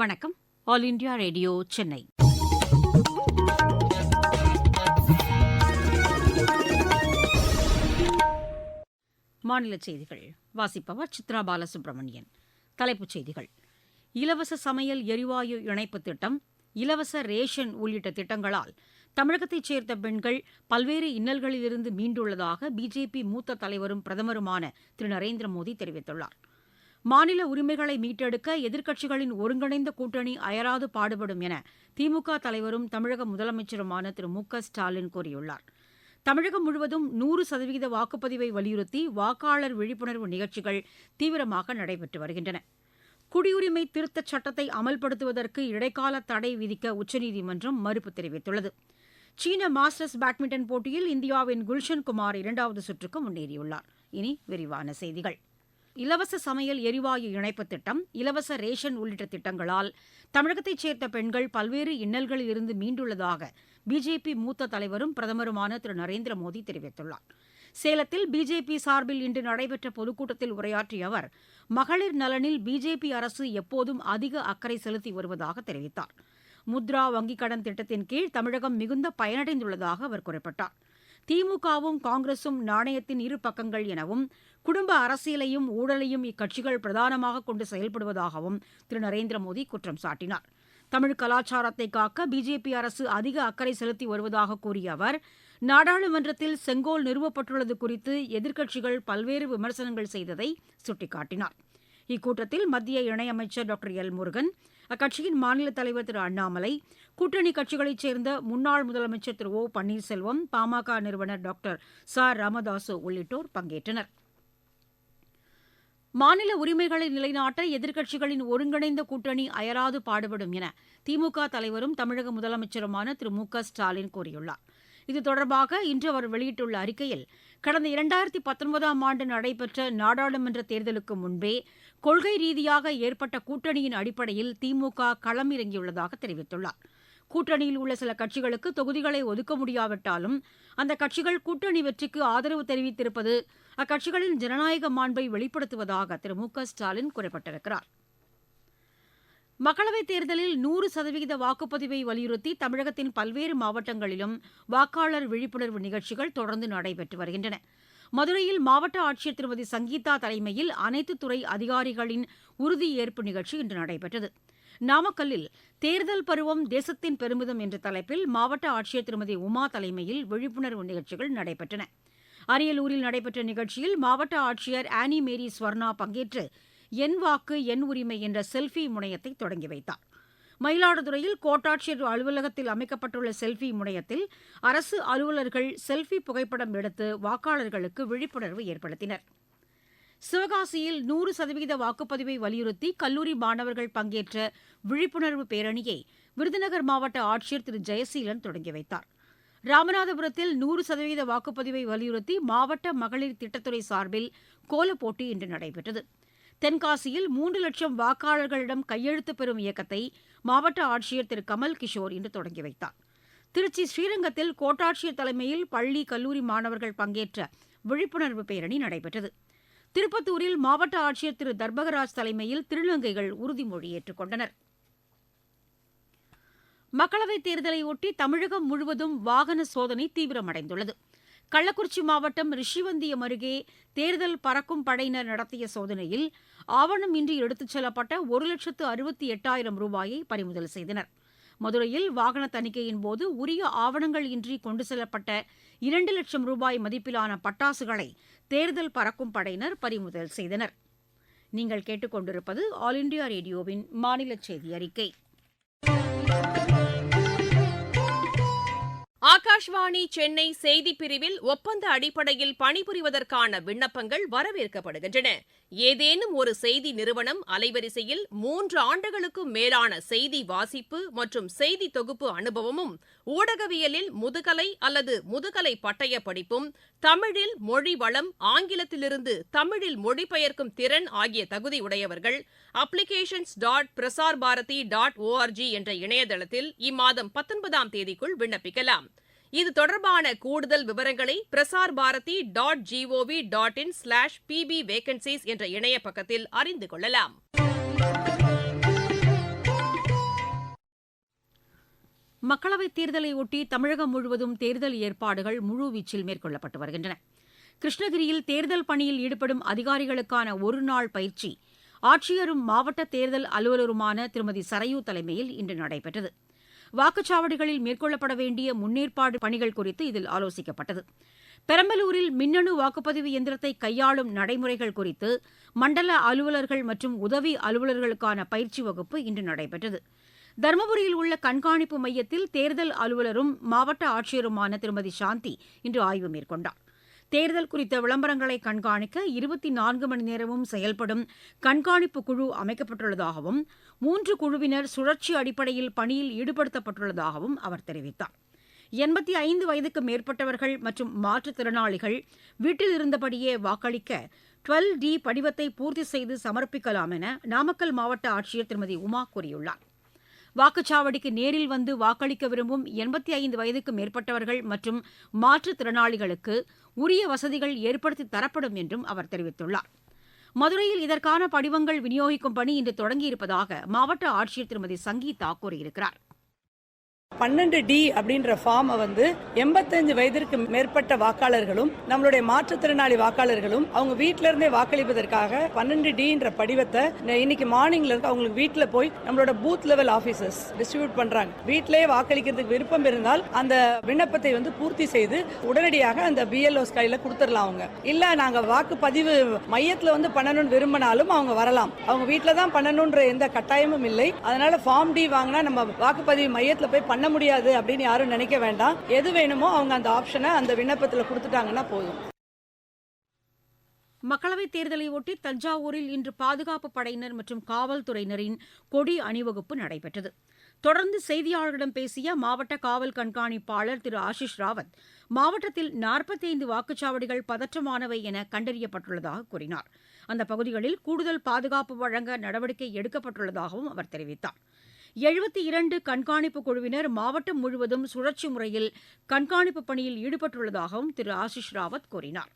வணக்கம். All India Radio Chennai. மாநில செய்திகள். வாசிப்பவர் சித்ரா பாலசுப்ரமணியன். தலைப்புச் செய்திகள். இலவச சமையல் எரிவாயு இணைப்பு திட்டம் இலவச ரேஷன் உள்ளிட்ட திட்டங்களால் தமிழகத்தைச் சேர்ந்த பெண்கள் பல்வேறு இன்னல்களிலிருந்து மீண்டுள்ளதாக பிஜேபி மூத்த தலைவரும் பிரதமருமான திரு நரேந்திர மோடி தெரிவித்துள்ளார். மாநில உரிமைகளை மீட்டெடுக்க எதிர்க்கட்சிகளின் ஒருங்கிணைந்த கூட்டணி அயராது பாடுபடும் என திமுக தலைவரும் தமிழக முதலமைச்சருமான திரு மு க ஸ்டாலின் கூறியுள்ளார். தமிழகம் முழுவதும் நூறு சதவீத வாக்குப்பதிவை வலியுறுத்தி வாக்காளர் விழிப்புணர்வு நிகழ்ச்சிகள் தீவிரமாக நடைபெற்று வருகின்றன. குடியுரிமை திருத்தச் சட்டத்தை அமல்படுத்துவதற்கு இடைக்கால தடை விதிக்க உச்சநீதிமன்றம் மறுப்பு தெரிவித்துள்ளது. சீன மாஸ்டர்ஸ் பேட்மிண்டன் போட்டியில் இந்தியாவின் குல்ஷன் குமார் இரண்டாவது சுற்றுக்கு முன்னேறியுள்ளார். இனி விரிவான செய்திகள். இலவச சமையல் எரிவாயு இணைப்பு திட்டம் இலவச ரேஷன் உள்ளிட்ட திட்டங்களால் தமிழகத்தைச் சேர்ந்த பெண்கள் பல்வேறு இன்னல்களில் இருந்து மீண்டுள்ளதாக பிஜேபி மூத்த தலைவரும் பிரதமருமான திரு. நரேந்திர மோடி தெரிவித்துள்ளார். சேலத்தில் பிஜேபி சார்பில் இன்று நடைபெற்ற பொதுக்கூட்டத்தில் உரையாற்றிய அவர் மகளிர் நலனில் பிஜேபி அரசு எப்போதும் அதிக அக்கறை செலுத்தி வருவதாக தெரிவித்தார். முத்ரா வங்கிக் கடன் திட்டத்தின் கீழ் தமிழகம் மிகுந்த பயனடைந்துள்ளதாக அவர் குறிப்பிட்டார். திமுகவும் காங்கிரசும் நாணயத்தின் இரு பக்கங்கள் எனவும் குடும்ப அரசியலையும் ஊழலையும் இக்கட்சிகள் பிரதானமாக கொண்டு செயல்படுவதாகவும் திரு. நரேந்திர மோடி குற்றம் சாட்டினார். தமிழ் கலாச்சாரத்தை காக்க பிஜேபி அரசு அதிக அக்கறை செலுத்தி வருவதாக கூறிய அவர் நாடாளுமன்றத்தில் செங்கோல் நிறுவப்பட்டுள்ளது குறித்து எதிர்க்கட்சிகள் பல்வேறு விமர்சனங்கள் செய்ததை சுட்டிக்காட்டினார். இக்கூட்டத்தில் மத்திய இணையமைச்சர் டாக்டர் எல் முருகன் அக்கட்சியின் மாநில தலைவர் திரு அண்ணாமலை கூட்டணி கட்சிகளைச் சேர்ந்த முன்னாள் முதலமைச்சர் திரு ஓ பன்னீர்செல்வம் பாமக நிறுவனர் டாக்டர் ச. ராமதாசு உள்ளிட்டோர் பங்கேற்றனர். மாநில உரிமைகளை நிலைநாட்ட எதிர்க்கட்சிகளின் ஒருங்கிணைந்த கூட்டணி அயராது பாடுபடும் என திமுக தலைவரும் தமிழக முதலமைச்சருமான திரு மு க ஸ்டாலின் கூறியுள்ளாா் இது தொடர்பாக இன்று அவர் வெளியிட்டுள்ள அறிக்கையில் கடந்த இரண்டாயிரத்தி பத்தொன்பதாம் ஆண்டு நடைபெற்ற நாடாளுமன்ற தேர்தலுக்கு முன்பே கொள்கை ரீதியாக ஏற்பட்ட கூட்டணியின் அடிப்படையில் திமுக களமிறங்கியுள்ளதாக தெரிவித்துள்ளார். கூட்டணியில் உள்ள சில கட்சிகளுக்கு தொகுதிகளை ஒதுக்க முடியாவிட்டாலும் அந்த கட்சிகள் கூட்டணி வெற்றிக்கு ஆதரவு தெரிவித்திருப்பது அக்கட்சிகளின் ஜனநாயக மாண்பை வெளிப்படுத்துவதாக திரு மு க ஸ்டாலின் குறிப்பிட்டிருக்கிறாா் மக்களவைத் தேர்தலில் நூறு சதவீத வாக்குப்பதிவை வலியுறுத்தி தமிழகத்தின் பல்வேறு மாவட்டங்களிலும் வாக்காளர் விழிப்புணர்வு நிகழ்ச்சிகள் தொடர்ந்து நடைபெற்று வருகின்றன. மதுரையில் மாவட்ட ஆட்சியர் திருமதி சங்கீதா தலைமையில் அனைத்து துறை அதிகாரிகளின் உறுதியேற்பு நிகழ்ச்சி இன்று நடைபெற்றது. நாமக்கல்லில் தேர்தல் பருவம் தேசத்தின் பெருமிதம் என்ற தலைப்பில் மாவட்ட ஆட்சியர் திருமதி உமா தலைமையில் விழிப்புணர்வு நிகழ்ச்சிகள் நடைபெற்றன. அரியலூரில் நடைபெற்ற நிகழ்ச்சியில் மாவட்ட ஆட்சியர் ஆனி மேரி ஸ்வர்ணா பங்கேற்று என் வாக்கு என் உரிமை என்ற செல்ஃபி முனையத்தை தொடங்கி வைத்தார். மயிலாடுதுறையில் கோட்டாட்சியர் அலுவலகத்தில் அமைக்கப்பட்டுள்ள செல்ஃபி முனையத்தில் அரசு அலுவலர்கள் செல்ஃபி புகைப்படம் எடுத்து வாக்காளர்களுக்கு விழிப்புணர்வு ஏற்படுத்தினர். சிவகாசியில் நூறு சதவீத வாக்குப்பதிவை வலியுறுத்தி கல்லூரி மாணவர்கள் பங்கேற்ற விழிப்புணர்வு பேரணியை விருதுநகர் மாவட்ட ஆட்சியர் திரு. ஜெயசீலன் தொடங்கி வைத்தார். ராமநாதபுரத்தில் நூறு சதவீத வாக்குப்பதிவை வலியுறுத்தி மாவட்ட மகளிர் திட்டத்துறை சார்பில் கோலப்போட்டி இன்று நடைபெற்றது. தென்காசியில் மூன்று லட்சம் வாக்காளர்களிடம் கையெழுத்து பெறும் இயக்கத்தை மாவட்ட ஆட்சியர் திரு. கமல் கிஷோர் இன்று தொடங்கி வைத்தார். திருச்சி ஸ்ரீரங்கத்தில் கோட்டாட்சியர் தலைமையில் பள்ளி கல்லூரி மாணவர்கள் பங்கேற்ற விழிப்புணர்வு பேரணி நடைபெற்றது. திருப்பத்தூரில் மாவட்ட ஆட்சியர் திரு. தர்பகராஜ் தலைமையில் திருநங்கைகள் உறுதிமொழி ஏற்றுக்கொண்டனர் மக்களவைத் தேர்தலையொட்டி தமிழகம் முழுவதும் வாகன சோதனை தீவிரமடைந்துள்ளது. கள்ளக்குறிச்சி மாவட்டம் ரிஷிவந்தியம் அருகே தேர்தல் பறக்கும் படையினர் நடத்திய சோதனையில் ஆவணம் இன்றி எடுத்துச் செல்லப்பட்ட ஒரு லட்சத்து அறுபத்தி எட்டாயிரம் ரூபாயை பறிமுதல் செய்தனர். மதுரையில் வாகன தணிக்கையின் போது உரிய ஆவணங்கள் இன்றி கொண்டு செல்லப்பட்ட இரண்டு லட்சம் ரூபாய் மதிப்பிலான பட்டாசுகளை தேர்தல் பறக்கும் படையினர் பறிமுதல் செய்தனர். நீங்கள் கேட்டுக்கொண்டிருப்பது ஆல் இண்டியா ரேடியோவின் மாநில செய்தி அறிக்கை. ஆகாஷ்வாணி சென்னை செய்திப் பிரிவில் ஒப்பந்த அடிப்படையில் பணிபுரிவதற்கான விண்ணப்பங்கள் வரவேற்கப்படுகின்றன. ஏதேனும் ஒரு செய்தி நிறுவனம் அலைவரிசையில் மூன்று ஆண்டுகளுக்கும் மேலான செய்தி வாசிப்பு மற்றும் செய்தி தொகுப்பு அனுபவமும் ஊடகவியலில் முதுகலை அல்லது முதுகலை பட்டய படிப்பும் தமிழில் மொழி வளம் ஆங்கிலத்திலிருந்து தமிழில் மொழிபெயர்க்கும் திறன் ஆகிய தகுதி உடையவர்கள் applications dot Prasar Bharati dot org என்ற இணையதளத்தில் இம்மாதம் பத்தொன்பதாம் தேதிக்குள் விண்ணப்பிக்கலாம். இது தொடர்பான கூடுதல் விவரங்களை Prasar Bharati dot GOV dot in slash BB vacancies என்ற இணைய பக்கத்தில் அறிந்து கொள்ளலாம். மக்களவைத் தேர்தலை ஒட்டி தமிழகம் முழுவதும் தேர்தல் ஏற்பாடுகள் முழுவீச்சில் மேற்கொள்ளப்பட்டு வருகின்றன. கிருஷ்ணகிரியில் தேர்தல் பணியில் ஈடுபடும் அதிகாரிகளுக்கான ஒருநாள் பயிற்சி ஆட்சியரும் மாவட்ட தேர்தல் அலுவலருமான திருமதி சரையு தலைமையில் இன்று நடைபெற்றது. வாக்குச்சாவடிகளில் மேற்கொள்ளப்பட வேண்டிய முன்னேற்பாடு பணிகள் குறித்து இதில் ஆலோசிக்கப்பட்டது. பெரம்பலூரில் மின்னணு வாக்குப்பதிவு எந்திரத்தை கையாளும் நடைமுறைகள் குறித்து மண்டல அலுவலர்கள் மற்றும் உதவி அலுவலர்களுக்கான பயிற்சி வகுப்பு இன்று நடைபெற்றது. தருமபுரியில் உள்ள கண்காணிப்பு மையத்தில் தேர்தல் அலுவலரும் மாவட்ட ஆட்சியருமான திருமதி சாந்தி இன்று ஆய்வு மேற்கொண்டார். தேர்தல் குறித்த விளம்பரங்களை கண்காணிக்க இருபத்தி நான்கு மணி நேரமும் செயல்படும் கண்காணிப்பு குழு அமைக்கப்பட்டுள்ளதாகவும் மூன்று குழுவினர் சுழற்சி அடிப்படையில் பணியில் ஈடுபடுத்தப்பட்டுள்ளதாகவும் அவர் தெரிவித்தார். எண்பத்தி ஐந்து வயதுக்கு மேற்பட்டவர்கள் மற்றும் மாற்றுத்திறனாளிகள் வீட்டில் இருந்தபடியே வாக்களிக்க டுவெல் டி படிவத்தை பூர்த்தி செய்து சமர்ப்பிக்கலாம் என நாமக்கல் மாவட்ட ஆட்சியர் திருமதி உமா கூறியுள்ளார். வாக்குச்சாவடிக்கு நேரில் வந்து வாக்களிக்க விரும்பும் எண்பத்தி ஐந்து வயதுக்கு மேற்பட்டவர்கள் மற்றும் மாற்றுத்திறனாளிகளுக்கு உரிய வசதிகள் ஏற்படுத்தி தரப்படும் என்றும் அவர் தெரிவித்துள்ளார். மதுரையில் இதற்கான படிவங்கள் விநியோகிக்கும் பணி இன்று தொடங்கியிருப்பதாக மாவட்ட ஆட்சியர் திருமதி சங்கீதா கூறியிருக்கிறார். பன்னெண்டு டி அப்படின்ற ஃபார்மை வந்து எண்பத்தஞ்சு வயதிற்கு மேற்பட்ட வாக்காளர்களும் நம்மளுடைய மாற்றுத்திறனாளி வாக்காளர்களும் அவங்க வீட்டில இருந்தே வாக்களிப்பதற்காக பன்னெண்டு டின்ற படிவத்தை இன்னைக்கு மார்னிங்ல இருந்து அவங்களுக்கு வீட்டில் போய் நம்மளோட பூத் லெவல் ஆபீசர்ஸ் டிஸ்ட்ரிபியூட் பண்றாங்க. வீட்டிலேயே வாக்களிக்கிறதுக்கு விருப்பம் இருந்தால் அந்த விண்ணப்பத்தை வந்து பூர்த்தி செய்து உடனடியாக அந்த பிஎல்ஓ கையில கொடுத்துடலாம் அவங்க. இல்ல நாங்க வாக்குப்பதிவு மையத்துல வந்து பண்ணணும்னு விரும்பினாலும் அவங்க வரலாம். அவங்க வீட்டில் தான் பண்ணணும்ன்ற எந்த கட்டாயமும் இல்லை. அதனால ஃபார்ம் டி வாங்கினா நம்ம வாக்குப்பதிவு மையத்துல போய் பண்ண முடியாது அப்படின்னு யாரும் நினைக்க வேண்டாம். எது வேணுமோ அவங்க அந்த ஆப்ஷனை அந்த விண்ணப்பத்தில் கொடுத்துட்டாங்கன்னா போதும். மக்களவைத் தேர்தலை ஒட்டி தஞ்சாவூரில் இன்று பாதுகாப்பு படையினர் மற்றும் காவல்துறையினரின் கொடி அணிவகுப்பு நடைபெற்றது. தொடர்ந்து செய்தியாளர்களிடம் பேசிய மாவட்ட காவல் கண்காணிப்பாளர் திரு ஆஷிஷ் ராவத் மாவட்டத்தில் நாற்பத்தைந்து வாக்குச்சாவடிகள் பதற்றமானவை என கண்டறியப்பட்டுள்ளதாக கூறினார். அந்த பகுதிகளில் கூடுதல் பாதுகாப்பு வழங்க நடவடிக்கை எடுக்கப்பட்டுள்ளதாகவும் அவர் தெரிவித்தார். எழுபத்தி இரண்டு கண்காணிப்பு குழுவினர் மாவட்டம் முழுவதும் சுழற்சி முறையில் கண்காணிப்பு பணியில் ஈடுபட்டுள்ளதாகவும் திரு ஆஷிஷ் ராவத் கூறினார்.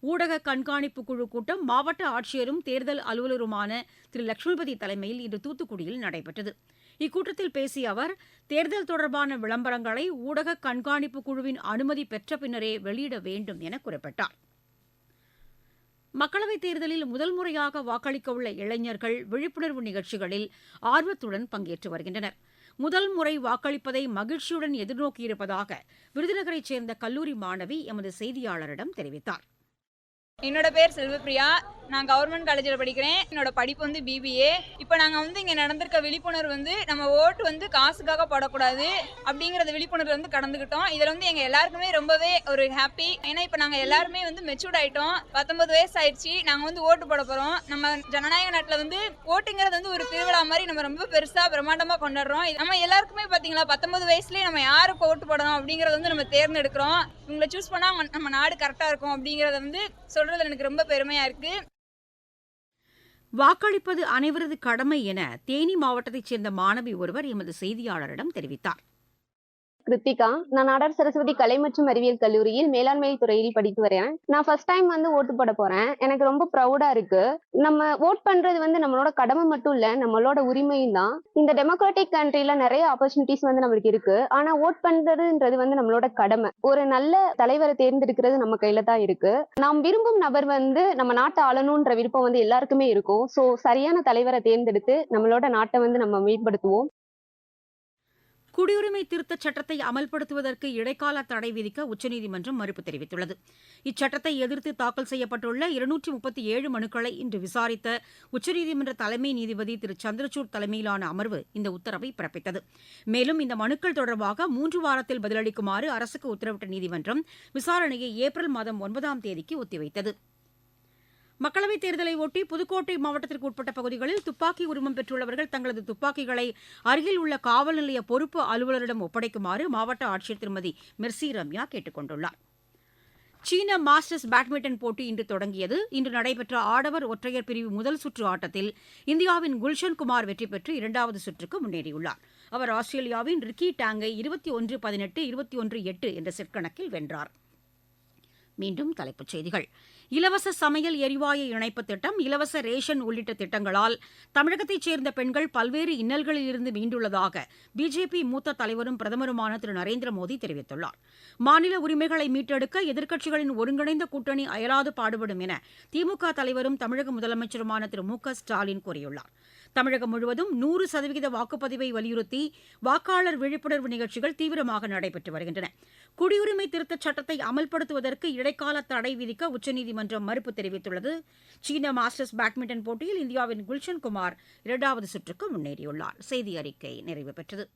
ஊடக கண்காணிப்பு குழு கூட்டம் மாவட்ட ஆட்சியரும் தேர்தல் அலுவலருமான திரு லட்சுமிபதி தலைமையில் இன்று தூத்துக்குடியில் நடைபெற்றது. இக்கூட்டத்தில் பேசிய அவர் தேர்தல் தொடர்பான விளம்பரங்களை ஊடக கண்காணிப்பு குழுவின் அனுமதி பெற்ற பின்னரே வெளியிட வேண்டும் என குறிப்பிட்டார். மக்களவைத் தேர்தலில் முதல் முறையாக வாக்களிக்க உள்ள இளைஞர்கள் விழிப்புணர்வு நிகழ்ச்சிகளில் ஆர்வத்துடன் பங்கேற்று வருகின்றனர். முதல் முறை வாக்களிப்பதை மகிழ்ச்சியுடன் எதிர்நோக்கியிருப்பதாக விருதுநகரைச் சேர்ந்த கல்லூரி மாணவி எமது செய்தியாளரிடம் தெரிவித்தார். என்னோட பேர் செல்வப்பிரியா நான் கவர்மெண்ட் காலேஜில் படிக்கிறேன். என்னோட படிப்பு வந்து பிபிஏ இப்போ நாங்கள் வந்து இங்கே நடந்திருக்க விழிப்புணர்வு வந்து நம்ம ஓட்டு வந்து காசுக்காக போடக்கூடாது அப்படிங்கிறத விழிப்புணர்வு வந்து கடந்துக்கிட்டோம் இதில் வந்து எங்கள் எல்லாருக்குமே ரொம்பவே ஒரு ஹாப்பி ஏன்னா இப்போ நாங்கள் எல்லாருமே வந்து மெச்சூர்ட் ஆகிட்டோம் பத்தொன்பது வயசு ஆயிடுச்சு. நாங்கள் வந்து ஓட்டு போட போகிறோம் நம்ம ஜனநாயக நாட்டில் வந்து ஓட்டுங்கிறது வந்து ஒரு திருவிழா மாதிரி நம்ம ரொம்ப பெருசாக பிரம்மாண்டமாக கொண்டாடுறோம். இது நம்ம எல்லாருக்குமே பார்த்தீங்களா பத்தொன்பது வயசுலேயே நம்ம யாருக்கு ஓட்டு போடணும் அப்படிங்கிறத வந்து நம்ம தேர்ந்தெடுக்கிறோம். இவங்களை சூஸ் பண்ணால் நம்ம நாடு கரெக்டாக இருக்கும் அப்படிங்கிறத வந்து சொல்கிறதுல எனக்கு ரொம்ப பெருமையாக இருக்குது வாக்களிப்பது அனைவரது கடமை என தேனி மாவட்டத்தைச் சேர்ந்த மாணவி ஒருவர் எமது செய்தியாளரிடம் தெரிவித்தார். கிருத்திகா நான் நாடார் சரஸ்வதி கலை மற்றும் அறிவியல் கல்லூரியில் மேலாண்மை துறையில் படித்து வரேன் நான் ஃபர்ஸ்ட் டைம் வந்து ஓட்டு போட போறேன். எனக்கு ரொம்ப ப்ரௌடா இருக்கு. நம்ம ஓட் பண்றது வந்து நம்மளோட கடமை மட்டும் இல்ல நம்மளோட உரிமையும் தான். இந்த டெமோக்ராட்டிக் கண்ட்ரில நிறைய ஆப்பர்ச்சுனிட்டிஸ் வந்து நம்மளுக்கு இருக்கு. ஆனா ஓட் பண்றதுன்றது வந்து நம்மளோட கடமை. ஒரு நல்ல தலைவரை தேர்ந்தெடுக்கிறது நம்ம கையில தான் இருக்கு. நாம் விரும்பும் நபர் வந்து நம்ம நாட்டை ஆளணும்ன்ற விருப்பம் வந்து எல்லாருக்குமே இருக்கும். சோ சரியான தலைவரை தேர்ந்தெடுத்து நம்மளோட நாட்டை வந்து நம்ம மேம்படுத்துவோம். குடியுரிமை திருத்தச் சட்டத்தை அமல்படுத்துவதற்கு இடைக்கால தடை விதிக்க உச்சநீதிமன்றம் மறுப்பு தெரிவித்துள்ளது. இச்சட்டத்தை எதிர்த்து தாக்கல் செய்யப்பட்டுள்ள இருநூற்றி முப்பத்தி ஏழு மனுக்களை இன்று விசாரித்த உச்சநீதிமன்ற தலைமை நீதிபதி திரு. சந்திரசூட் தலைமையிலான அமர்வு இந்த உத்தரவை பிறப்பித்தது. மேலும் இந்த மனுக்கள் தொடர்பாக மூன்று வாரத்தில் பதிலளிக்குமாறு அரசுக்கு உத்தரவிட்ட நீதிமன்றம் விசாரணையை ஏப்ரல் மாதம் ஒன்பதாம் தேதிக்கு ஒத்திவைத்தது. மக்களவைத் தேர்தலை ஒட்டி புதுக்கோட்டை மாவட்டத்திற்கு உட்பட்ட பகுதிகளில் துப்பாக்கி உரிமம் பெற்றுள்ளவர்கள் தங்களது துப்பாக்கிகளை அருகில் உள்ள காவல் நிலைய பொறுப்பு அலுவலரிடம் ஒப்படைக்குமாறு மாவட்ட ஆட்சியர் திருமதி மெர்சி ரம்யா கேட்டுக் கொண்டுள்ளார். சீன மாஸ்டர்ஸ் பேட்மிண்டன் போட்டி இன்று தொடங்கியது. இன்று நடைபெற்ற ஆடவர் ஒற்றையர் பிரிவு முதல் சுற்று ஆட்டத்தில் இந்தியாவின் குல்ஷன் குமார் வெற்றி பெற்று இரண்டாவது சுற்றுக்கு முன்னேறியுள்ளார். அவர் ஆஸ்திரேலியாவின் ரிக்கி டாங்கை இருபத்தி ஒன்று பதினெட்டு இருபத்தி ஒன்று எட்டு என்ற செட் கணக்கில் வென்றார். மீண்டும் தலைப்புச் செய்திகள். இலவச சமையல் எரிவாயு இணைப்பு திட்டம் இலவச ரேஷன் உள்ளிட்ட திட்டங்களால் தமிழகத்தைச் சேர்ந்த பெண்கள் பல்வேறு இன்னல்களிலிருந்து மீண்டுள்ளதாக பிஜேபி மூத்த தலைவரும் பிரதமருமான திரு. நரேந்திர மோடி தெரிவித்துள்ளார். மாநில உரிமைகளை மீட்டெடுக்க எதிர்க்கட்சிகளின் ஒருங்கிணைந்த கூட்டணி அயராது பாடுபடும் என திமுக தலைவரும் தமிழக முதலமைச்சருமான திரு. மு க ஸ்டாலின் கூறியுள்ளார். தமிழகம் முழுவதும் நூறு சதவீத வாக்குப்பதிவை வலியுறுத்தி வாக்காளர் விழிப்புணர்வு நிகழ்ச்சிகள் தீவிரமாக நடைபெற்று வருகின்றன. குடியுரிமை திருத்தச் சட்டத்தை அமல்படுத்துவதற்கு இடைக்கால தடை விதிக்க உச்சநீதிமன்றம் மறுப்பு தெரிவித்துள்ளது. சீன மாஸ்டர்ஸ் பேட்மிண்டன் போட்டியில் இந்தியாவின் குல்ஷன் குமார் இரண்டாவது சுற்றுக்கு முன்னேறியுள்ளார். செய்தி அறிக்கை நிறைவு பெற்றது.